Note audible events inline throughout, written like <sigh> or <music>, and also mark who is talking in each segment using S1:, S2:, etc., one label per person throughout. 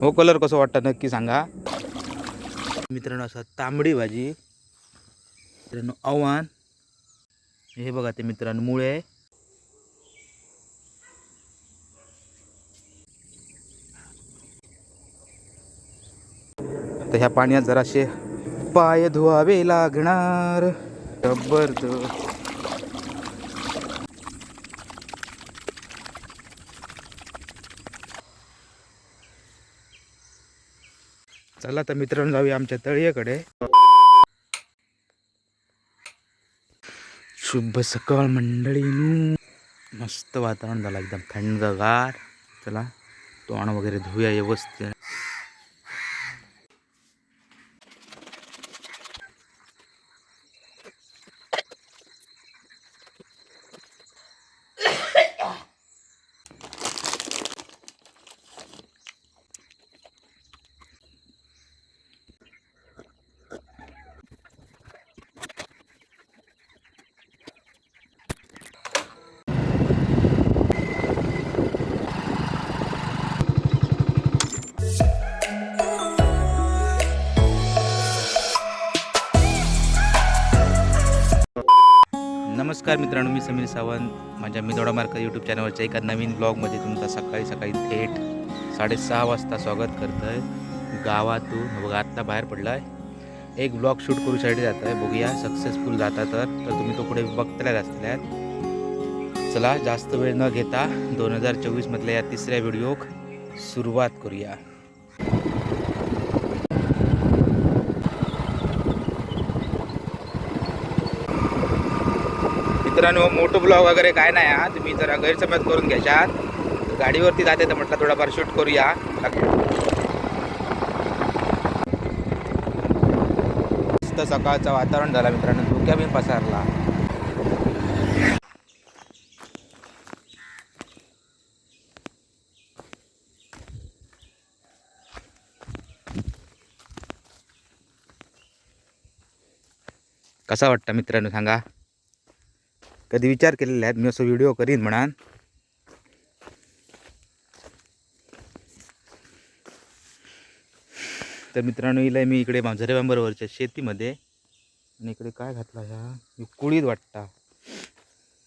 S1: हो कलर कसं वाटतं नक्की सांगा. मित्रांनो असं तांबडी भाजी. मित्रांनो आव्हान. हे बघा ते मित्रांनो मुळे. तर ह्या पाण्यात जराशे पाय धुवावे लागणार. जबरदस्त चला तर मित्रांनो जाऊया आमच्या तळीयाकडे. शुभ सकाळ मंडळी मस्त वातावरण झालं एकदम थंडगार. चला तोंड वगैरे धुया व्यवस्थित. नमस्कार मित्रांनो मी समीर सावंत. माझ्या मिदोडा मार्क यूट्यूब चॅनलवरच्या एका नवीन ब्लॉगमध्ये तुमचं सकाळी सकाळी थेट साडेसहा वाजता स्वागत करत आहे गावातून हो बघा आत्ता बाहेर पडला आहे एक ब्लॉग शूट करूसाठी जात आहे बघूया सक्सेसफुल जाता तर. तर तुम्ही तो पुढे बघतल्याच असल्यात चला जास्त वेळ न घेता दोन हजार चोवीसमधल्या या तिसऱ्या व्हिडिओक सुरुवात करूया. मित्रांनो मोठं ब्लॉग वगैरे काय नाही हा तुम्ही जरा गैरसमज करून घ्याच्यात गाडीवरती जाते तर म्हटलं थोडाफार शूट करूया. मस्त सकाळचं वातावरण झालं मित्रांनो. धुक्या बी पसरला. कसा वाटतं मित्रांनो सांगा? कधी विचार केलेला आहेत मी असं व्हिडिओ करीन म्हणान तर मित्रांनो इला मी इकडे झरे शेतीमध्ये आणि इकडे काय घातला ह्या? कुळीत वाटता.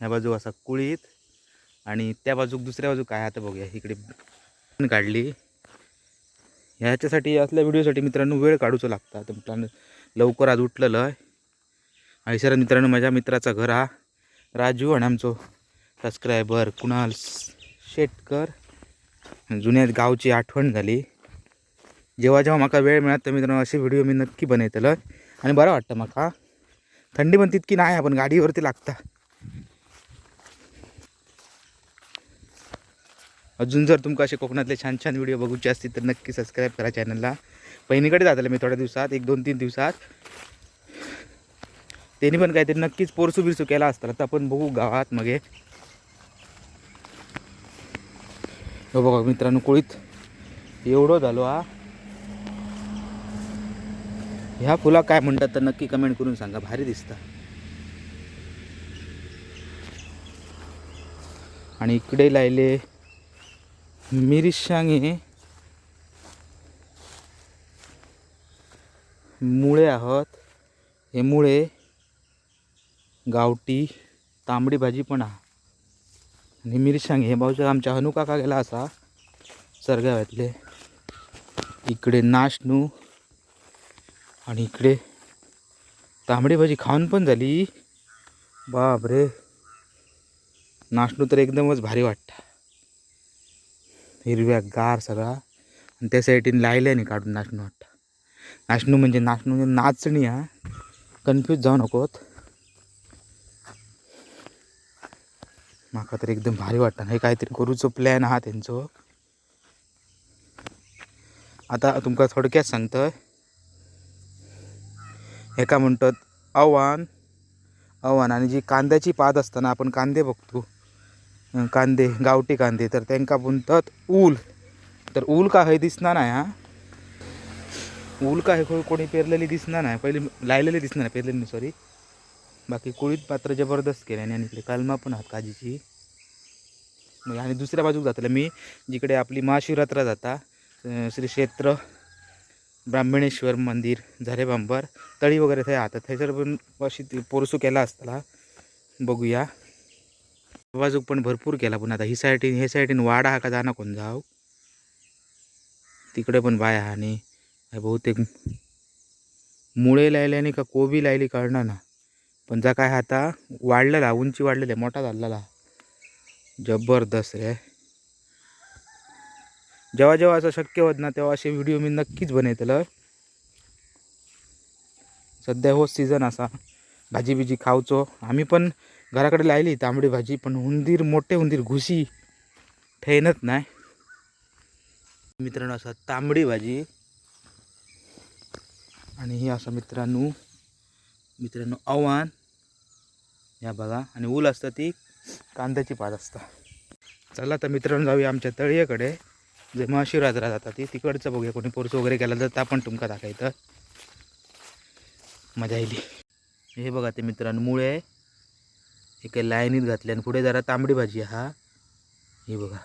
S1: ह्या बाजू असा कुळीत आणि त्या बाजूक दुसऱ्या बाजू काय आता बघूया. इकडे पण काढली. ह्याच्यासाठी असल्या व्हिडिओसाठी मित्रांनो वेळ काढूचो लागता. तर मित्रांनो लवकर आज उठलेलं आहे. आणि सर मित्रांनो माझ्या मित्राचा घर हा. राजू आणि आमचो सबस्क्रायबर कुणाल शेटकर. जुन्या गावची आठवण झाली. जेव्हा जेव्हा म्हाका वेळ मिळत तर मित्रांनो असे व्हिडिओ मी नक्की बनयतलं आणि बरं वाटतं म्हाका थंडी पण तितकी नाही आपण गाडीवरती लागता. अजून जर तुमका असे कोकणातले छान छान व्हिडिओ बघूचे असतील तर नक्की सबस्क्राईब करा चॅनलला पहिलीकडे जातले मी थोड्या दिवसात एक दोन तीन दिवसात. त्यांनी पण काहीतरी नक्कीच पोरसू बिरसू केला असता. तर आपण बघू गावात मगे. हो बघा मित्रांनो कोळीत एवढं झालो हा. ह्या फुला काय म्हणतात तर नक्की कमेंट करून सांगा. भारी दिसता. आणि इकडे लायले मिरशांगे मुळे आहोत. हे मुळे गावठी तांबडी भाजी पण हा. आणि मिरसांग हे भाऊच्या आमच्या हनू काका गेला असा सरगाव्यातले. इकडे नाशनू आणि इकडे तांबडी भाजी खाऊन पण झाली. बापरे. नाशनू तर एकदमच भारी वाटतं. हिरव्या गार सगळा. आणि त्या साईडीन लायल्याने काढून नाचणू वाटतं. नाचणू म्हणजे नाचणू म्हणजे नाचणी हा. कन्फ्यूज जाऊ नकोत. म्हाका तर एकदम भारी वाटतं हे काहीतरी करूचो प्लॅन आहा त्यांचो. आता तुमका थोडक्यात सांगतय. एका म्हणतात आव्हान आव्हान आणि जी कांद्याची पात असताना आपण कांदे बघतो. कांदे गावटी कांदे तर त्यांका म्हणतात ऊल. तर ऊल का हे दिसणार नाही हा? ऊल का हे कोणी पेरलेली दिसणार नाही. पहिली लायलेली दिसणार नाही पेरलेली सॉरी बाकी कुळीत पात्र जबरदस्त केले आणि इकडे कालमा पण आहात काजीची. मग आणि दुसऱ्या बाजूक जातले मी जिकडे आपली महाशिवरात्र जाता श्री क्षेत्र ब्राह्मणेश्वर मंदिर झरे बांबर तळी वगैरे थंय आता थंयसर पण अशी पोरसू केला असताना बघूया. बाजूक पण भरपूर केला पण आता ही साईडीन हे साईडीन वाडा हा का जाणा कोण जाव? तिकडे पण बाय आहा आणि हे बहुतेक मुळे लायले आणि का कोबी लायली कळणार ना पण जा काय आता वाढलेला उंची वाढलेली मोठा झालेला. जबरदस्त रे. जेव्हा जेव्हा असं शक्य होत ना तेव्हा असे व्हिडिओ मी नक्कीच बनयतलं सध्या हो सीझन असा. भाजी बिजी खावचो आम्ही पण घराकडे लायली तांबडी भाजी पण हुंदीर मोठे हुंदीर घुशी ठेनत नाही. मित्रांनो असा तांबडी भाजी. आणि ही असं मित्रांनो मित्रांनो आव्हान. या बघा. आणि ऊल असतं ती कांद्याची पात असता. चला तर मित्रांनो जाऊया आमच्या तळयेकडे. जे महाशिवरात्रा जातात ती तिकडचं बघूया. कोणी पोरस वगैरे केला तर ता पण तुमका दाखवायचं मजा येईल हे बघा ते मित्रांनो मुळे हे काही लाईनीत घातले आणि पुढे जरा तांबडी भाजी हा. हे बघा.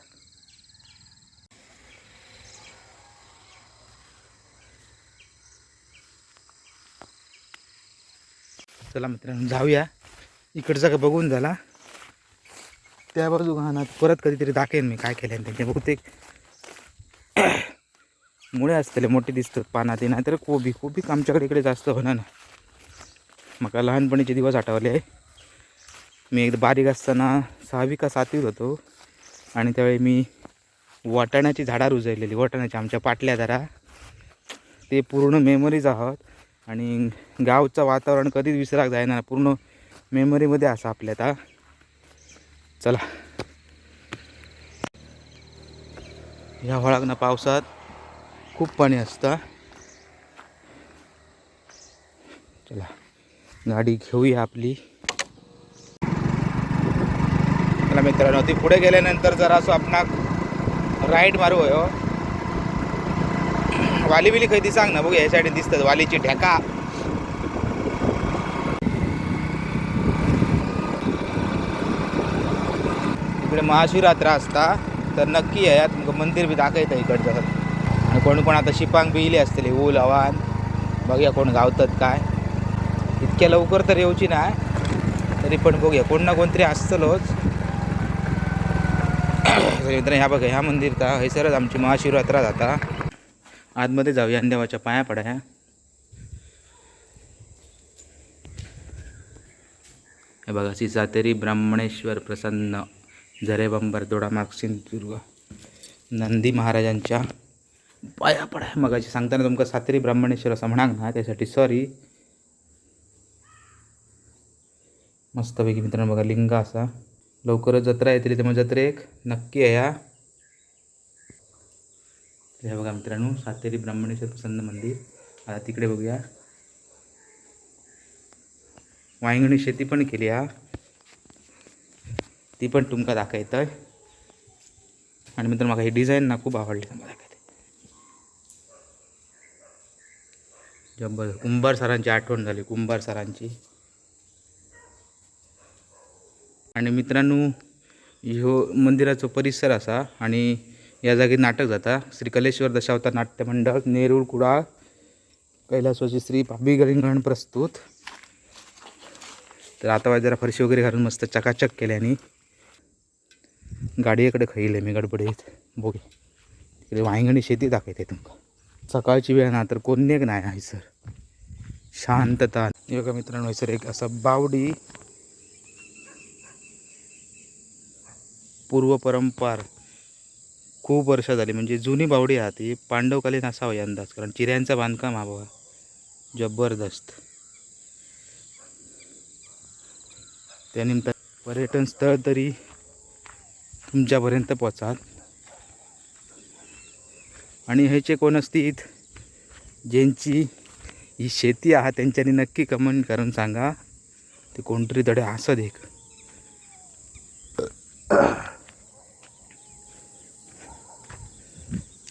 S1: चला मित्रांनो जाऊया. इकडचा का बघून झाला. त्या बाजू घाणात परत कधीतरी दाखेन मी काय केलं त्यांचे बहुतेक <clears throat> मुळे असतले मोठे दिसतात पानात. नाहीतर कोबी कोबी आमच्याकडे इकडे जास्त होणार ना म्हाका लहानपणीचे दिवस आठवले मी एकदा बारीक असताना सहावी का सातवीत होतो आणि त्यावेळी मी वाटाण्याची झाडा रुजवलेली वाटाण्याची आमच्या पाटल्या जरा. ते पूर्ण मेमरीज आहोत आणि गावचं वातावरण कधीच विसराक जायना. पूर्ण मेमरीमध्ये असं आपल्या आता. चला. ह्या होळाक पावसात खूप पाणी असतं. चला गाडी घेऊया आपली. चला मित्रांनो ती पुढे गेल्यानंतर जरा असं आपणाक राईड मारू हो. वाली बिली खंय सांग ना बघू या साईडने दिसतात वालीची ढेका. इकडे महाशिवरात्रा असता तर नक्की आहे तुमकां मंदिर बी दाखयता इकडचं. आणि कोण कोण आता शिपांग बी इले असतले ऊल हवान बघूया कोण गावतात काय. इतक्या लवकर तर येऊची ना तरी पण बघूया कोण ना कोणतरी असतलोच. <clears throat> तर मित्रांनो ह्या बघा ह्या मंदिर तर हैसरच आमची महाशिवरात्रा जाता आतमध्ये जाऊया आणि देवाच्या पाया पडाया हे बघा सीसातेरी ब्राह्मणेश्वर प्रसन्न. झरेबंबर दोडामार्ग सिंधुदुर्ग नंदी महाराजांच्या पाया पडाय मगाशी सांगताना तुमका सातेरी ब्राह्मणेश्वर असं म्हणाक ना त्यासाठी सॉरी मस्तपैकी मित्रांनो बघा लिंग असा. लवकरच जत्रा येतली त्यामुळे जत्रेक नक्की या. हे बघा मित्रांनो सातेरी ब्राह्मणेश्वर प्रसन्न मंदिर. आता तिकडे बघूया. वांगणी शेती पण केली हा. ती पण तुमका दाखयतं आणि मित्र म्हाका ही डिझाईन ना खूप आवडली मला दाखयते कुंभार सरांची आठवण झाली कुंभार सरांची. आणि मित्रांनो ह्यो मंदिराचो परिसर असा आणि या जागी नाटक जाता. श्री कलेश्वर दशावतार नाट्य मंडळ नेरूळ कुडाळ कैलासवाची श्री पाबी गलिंगण प्रस्तुत. तर आता जरा फरशी वगैरे घालून मस्त चकाचक केल्याने गाडीकडे खाईल मी गडबडीत बोगे तिकडे वांगणी शेती दाखवते तुमका. सकाळची वेळ ना तर कोणेक नाही आहे सर. शांतता. हे मित्रांनो सर एक असं बावडी पूर्वपरंपार खूप वर्ष झाली. म्हणजे जुनी बावडी आहात ती पांडवकालीन असावं अंदाज कारण चिऱ्यांचं बांधकाम हा बाबा जबरदस्त. त्यानिमित्त पर्यटन स्थळ तरी तुमच्यापर्यंत पोचात आणि ह्याचे कोण असतील ज्यांची ही शेती आहा त्यांच्यानी नक्की कमेंट करून सांगा. ते कोणतरी धडे असत एक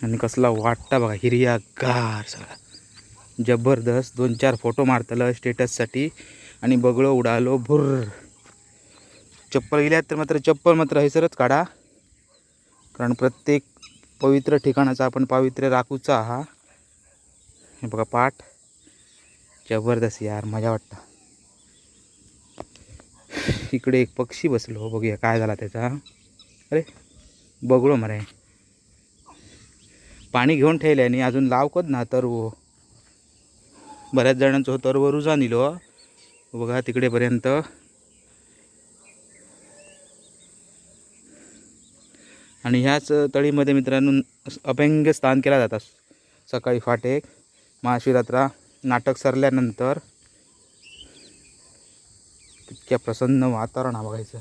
S1: आणि कसला वाटता बघा हिरया गार सगळा. जबरदस्त दोन चार फोटो मारतलं स्टेटससाठी आणि बगळो उडालो भुर्र. चप्पल गेल्यात तर मात्र चप्पल मात्र हैसरच काढा. कारण प्रत्येक पवित्र ठिकाणाचा आपण पावित्र्य राखूचा हा हे बघा पाठ. जबरदस्त यार मजा वाटतं. इकडे एक पक्षी बसलो बघूया काय झाला त्याचा. अरे बघलो मरे. पाणी घेऊन ठेवले आणि अजून लावकत ना तरव. बऱ्याच जणांचं तरव रुजा निलो बघा तिकडेपर्यंत. आणि ह्याच तळीमध्ये मित्रांनो अभंग स्थान केला जातात सकाळी फाटेक महाशिवरात्रा नाटक सरल्यानंतर इतक्या प्रसन्न वातावरण हा बघायचं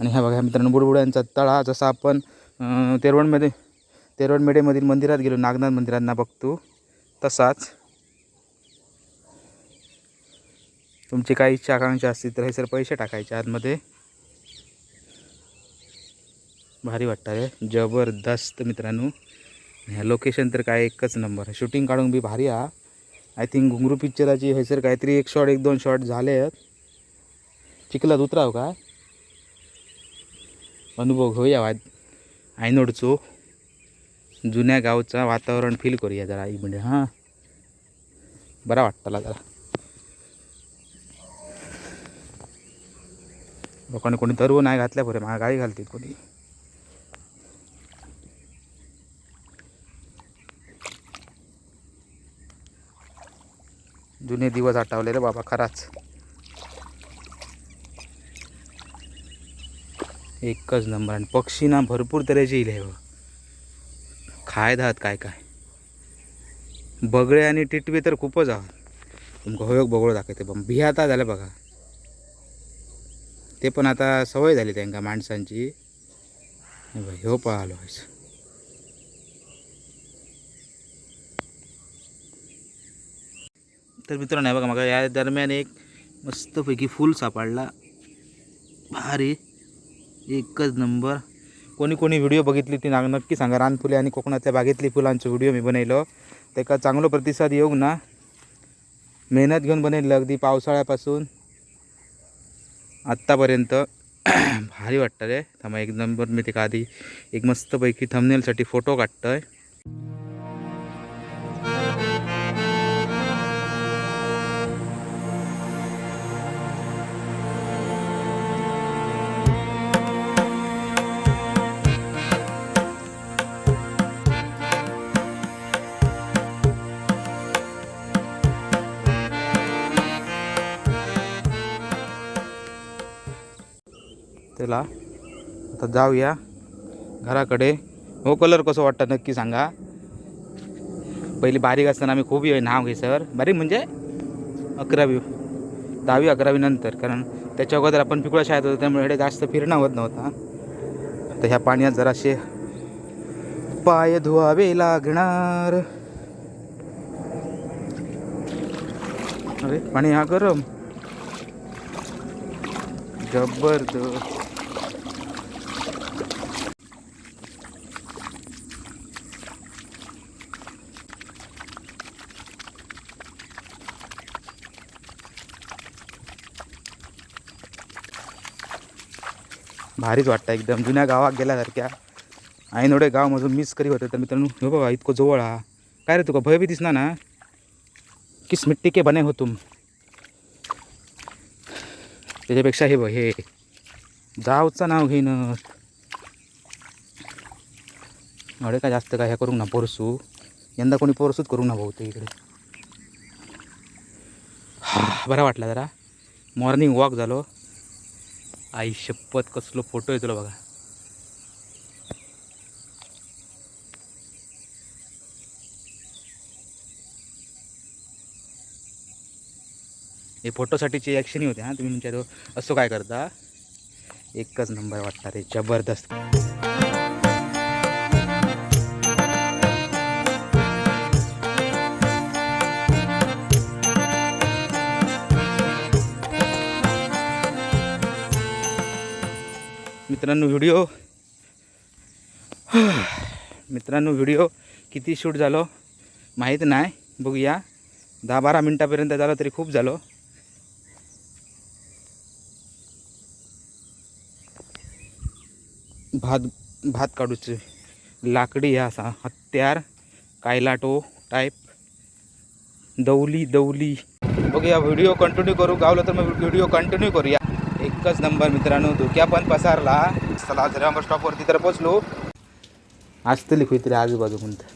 S1: आणि ह्या बघा मित्रांनो बुडबुड्यांचा तळा जसा आपण तेरवणमध्ये तेरवणमेढेमधील मंदिरात गेलो नागनाथ मंदिरांना बघतो तसाच तुमची काही इच्छा आकांक्षा असतील तर हे सर पैसे टाकायचे आतमध्ये. भारी वाटतं रे जबरदस्त मित्रांनो. ह्या लोकेशन तर काय एकच नंबर शूटिंग काढून बी भारी हा आय थिंक घुंगरू पिक्चराची हयसर काहीतरी एक शॉट एक दोन शॉट झाले आहेत. चिखलात उतराव काय? अनुभव घेऊया वा आयनोडचो जुन्या गावचा वातावरण फील करूया जरा एक म्हणजे हां. बरा वाटताला जरा. लोकांनी कोणी तरव नाही घातल्या पुरे मला गाडी घालतील कोणी. जुने दिवस आठवले रे बाबा खराच. एकच नंबर आणि पक्षी ना भरपूर तऱ्हेचे इले हो खाय धात काय काय. बगळे आणि टिटवे तर खूपच आहात. तुमका होयोग बगळो दाखवते पण भियाता झालं बघा. ते पण आता सवय झाली त्यांका माणसांची. ह्यो पळालो तर मित्रांनो बघा मग या दरम्यान एक मस्तपैकी फूल सापडला. भारी. एकच नंबर. कोणी कोणी व्हिडिओ बघितली ती नाग नक्की सांगा. रानफुले आणि कोकणातल्या बागेतली फुलांचो व्हिडिओ मी बनयलो त्याका चांगलो प्रतिसाद येऊ ना. मेहनत घेऊन बनवलं अगदी पावसाळ्यापासून आत्तापर्यंत. <clears throat> भारी वाटतं रे. थांबा एक नंबर मी ते आधी एक मस्तपैकी थंबनेलसाठी फोटो काढतोय. त्याला. आता जाऊया. घराकडे. हो कलर कसं वाटतं नक्की सांगा. पहिली बारीक असताना आम्ही खूप येऊ नाव घे सर बारीक म्हणजे अकरावी. दहावी अकरावी नंतर. कारण त्याच्या अगोदर आपण पिकुळा शाळेत होतो त्यामुळे जास्त फिरणं होत नव्हता. तर ह्या पाण्यात जराशे पाय धुवावे लागणार. अरे पाणी हा गरम. जबरदस्त. भारीच वाटतं एकदम. जुन्या गावात गेल्यासारख्या. आईनोडे गाव माझं मिस करी होतं. तर मित्रांनो हो बघा इतकं जवळ हा. काय रे तुका भय बी दिसना ना? किस मिट्टी के बने हो तुम? त्याच्यापेक्षा हे बघ हे. जावचं नाव घेईन. अडे काय जास्त काय हे करू ना पोरसू. यंदा कोणी पोरसूच करू ना भाऊ ते इकडे. हा, बरा वाटला जरा. मॉर्निंग वॉक झालो. आई शपथ कसलो फोटो येतो बघा. हे फोटोसाठीची ॲक्शनही होते हां. तुम्ही म्हणजे असं काय करता? एकच नंबर वाटता रे जबरदस्त. मित्रांनो व्हिडिओ. मित्रांनो व्हिडिओ किती शूट झालो माहीत नाही. बघूया. दहा बारा मिनटापर्यंत झालं तरी खूप झालो. भात भात काढूचे. लाकडी ह्या असा हत्यार कायलाटो टाईप दौली दौली. बघूया व्हिडिओ कंटिन्यू करू. गावलं तर मग व्हिडिओ कंटिन्यू करूया. एकच नंबर मित्रांनो धुक्या पण पसारला. चला जरा बस स्टॉपवरती तर पोचलो असतली खंय तरी आजूबाजू म्हणतं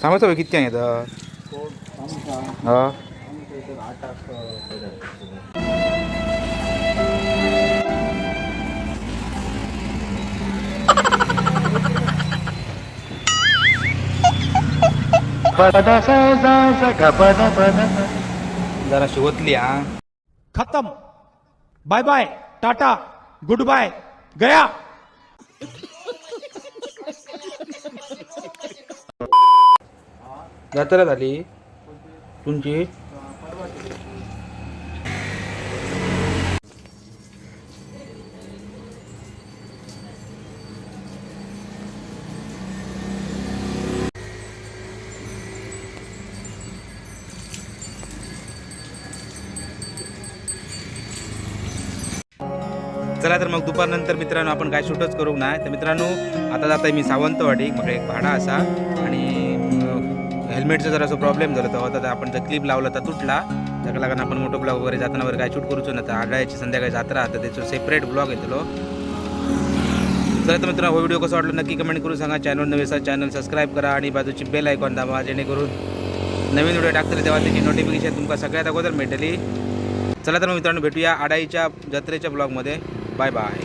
S1: सांगायचं होय किती येतं हा. जरा शिवतली हा.
S2: खत्म। Bye bye ta ta goodbye गया।
S1: जत्रा झाली. तुमची चला तर मग दुपारनंतर मित्रांनो आपण काय शूटच करू ना. तर मित्रांनो आता जाता मी सावंतवाडी. मग एक भाडा असा. आणि हेल्मेटचा जरा असं प्रॉब्लेम झाला होता तर आपण जर क्लिप लावला तर तुटला. त्याला लागून आपण मोठो ब्लॉग वगैरे जाताना वगैरे काय शूट करूचो ना तर आढळायची संध्याकाळी जात्रा तर त्याचं सेपरेट ब्लॉग येतलो चला तर मित्रांनो हो व्हिडिओ कसं वाटलं नक्की कमेंट करून सांगा. चॅनल नवे असा चॅनल सबस्क्राईब करा आणि बाजूची बेल ऐकून दाबा जेणेकरून नवीन व्हिडिओ टाकतले तेव्हा त्याची नोटिफिकेशन तुमका सगळ्यात अगोदर भेटली चला तर मग मित्रांनो भेटूया आडाईच्या जत्रेच्या ब्लॉगमध्ये बाय बाय